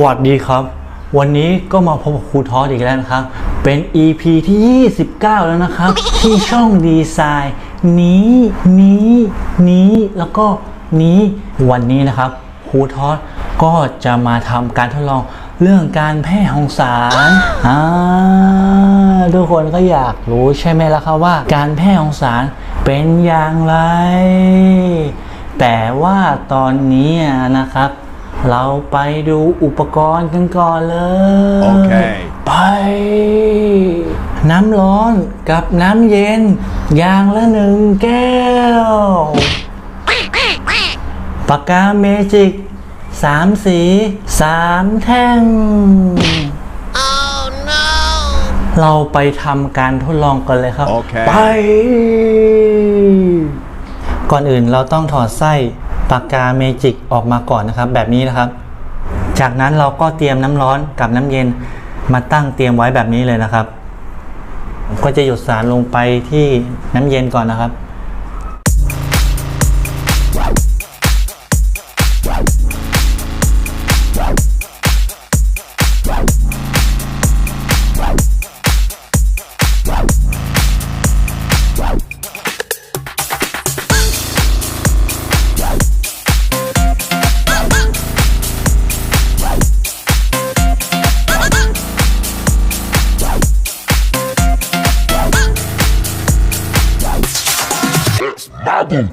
วัสดีครับ วันนี้ก็มาพบกับครูทอสอีกแล้วนะครับ เป็น EP ที่ 29 แล้วนะครับ ที่ช่องดีไซน์นี้ นี้ นี้ แล้วก็นี้วันนี้นะครับครูทอสก็จะมาทำการทดลองเรื่องการแพร่ของสารอ่าทุกคนก็อยากรู้ใช่ไหมล่ะครับว่า การแพร่ของสารเป็นอย่างไร แต่ว่าตอนนี้นะครับ เราไปดูอุปกรณ์กันก่อนเลย โอเค ไป น้ำร้อนกับน้ำเย็น อย่างละหนึ่งแก้ว ปากกาเมจิกสามสีสามแท่ง เราไปทำการทดลองกันเลยครับโอเคไป ก่อนอื่นเราต้องถอดไส้ ปากกาเมจิกออกมาก่อนนะครับ แบบนี้นะครับ จากนั้นเราก็เตรียมน้ำร้อนกับน้ำเย็นมาตั้งเตรียมไว้แบบนี้เลยนะครับ ก็จะหยดสารลงไปที่น้ำเย็นก่อนนะครับ problem.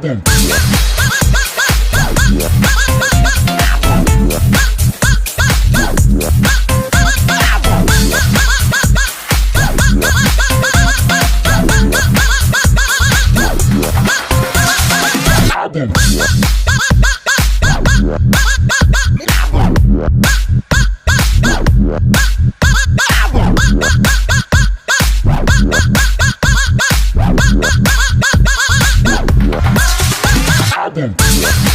Boom. album. album.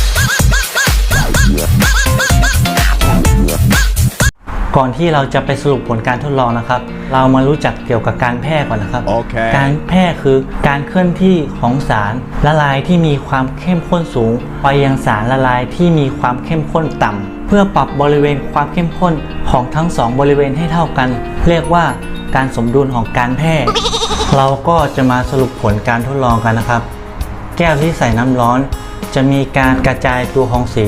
ก่อนที่เราจะไปสรุปผลการทดลองนะครับ เรามารู้จักเกี่ยวกับการแพร่ก่อนนะครับโอเคการแพร่คือการเคลื่อนที่ของสารละลายที่มีความเข้มข้นสูง ไปยังสารละลายที่มีความเข้มข้นต่ำเพื่อปรับบริเวณความเข้มข้นของทั้งสองบริเวณให้เท่ากัน เรียกว่าการสมดุลของการแพร่ เราก็จะมาสรุปผลการทดลองกันนะครับ แก้วที่ใส่น้ำร้อน จะมีการกระจายตัวของสี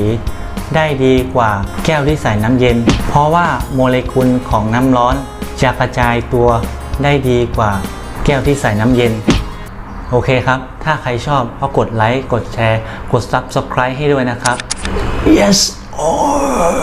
ได้ดีกว่าแก้วที่ใส่น้ำเย็น เพราะว่าโมเลกุลของน้ำร้อนจะกระจายตัวได้ดีกว่าแก้วที่ใส่น้ำเย็น โอเคครับ ถ้าใครชอบก็กดไลค์ กดแชร์ กด Subscribe ให้ด้วยนะครับ yes Oh